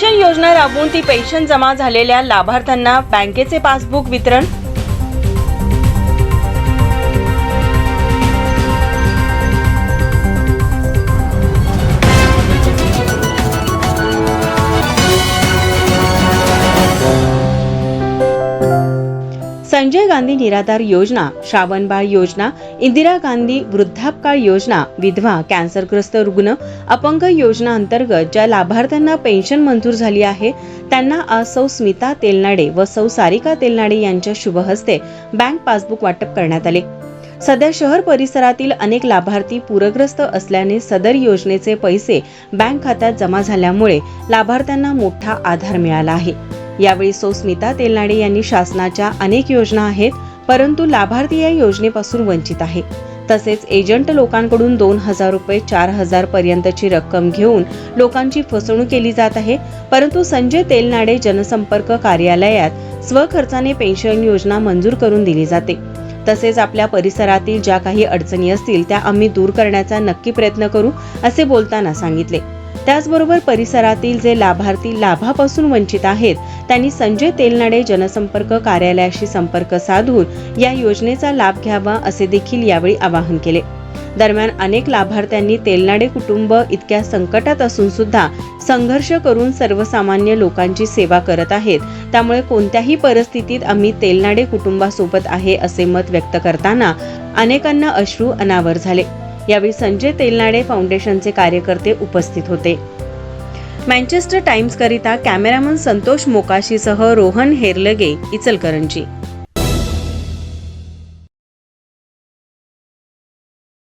Pension योजना राबवून ती पेन्शन जमा झालेल्या लाभार्थ्यांना बँकेचे पासबुक वितरण संजय गांधी निराधार योजना श्रावणबाळ योजना इंदिरा गांधी वृद्धापकाळ योजना विधवा कॅन्सरग्रस्त रुग्ण अपंग योजना अंतर्गत ज्या लाभार्थ्यांना पेन्शन मंजूर झाली आहे त्यांना आज सौ स्मिता तेलनाडे व सौ सारिका तेलनाडे यांच्या शुभ हस्ते बँक पासबुक वाटप करण्यात आले. सध्या शहर परिसरातील अनेक लाभार्थी पूरग्रस्त असल्याने सदर योजनेचे पैसे बँक खात्यात जमा झाल्यामुळे लाभार्थ्यांना मोठा आधार मिळाला आहे. यावेळी सौस्मिता तेलनाडे यांनी शासनाच्या अनेक योजना आहेत परंतु लाभार्थी या योजनेपासून वंचित आहे. तसेच एजंट लोकांकडून दोन हजार रुपये चार हजार पर्यंतची रक्कम घेऊन लोकांची फसवणूक केली जात आहे परंतु संजय तेलनाडे जनसंपर्क कार्यालयात स्वखर्चाने पेन्शन योजना मंजूर करून दिली जाते. तसेच आपल्या परिसरातील ज्या काही अडचणी असतील त्या आम्ही दूर करण्याचा नक्की प्रयत्न करू असे बोलताना सांगितले. त्याचबरोबर परिसरातील जे लाभार्थी लाभापासून वंचित आहेत त्यांनी संजय तेलनाडे जनसंपर्क कार्यालयाशी संपर्क साधून या योजनेचा लाभ घ्यावा असे देखील यावेळी आवाहन केले. दरम्यान अनेक लाभार्थ्यांनी तेलनाडे कुटुंब इतक्या संकटात असून सुद्धा संघर्ष करून सर्वसामान्य लोकांची सेवा करत आहेत. त्यामुळे कोणत्याही परिस्थितीत आम्ही तेलनाडे कुटुंबासोबत आहे असे मत व्यक्त करताना अनेकांना अश्रू अनावर झाले. यावेळी संजय तेलनाडे फाउंडेशनचे कार्यकर्ते उपस्थित होते. मँचेस्टर टाइम्स करिता कॅमेरामन संतोष मोकाशीसह रोहन हेरलगे इचलकरंजी.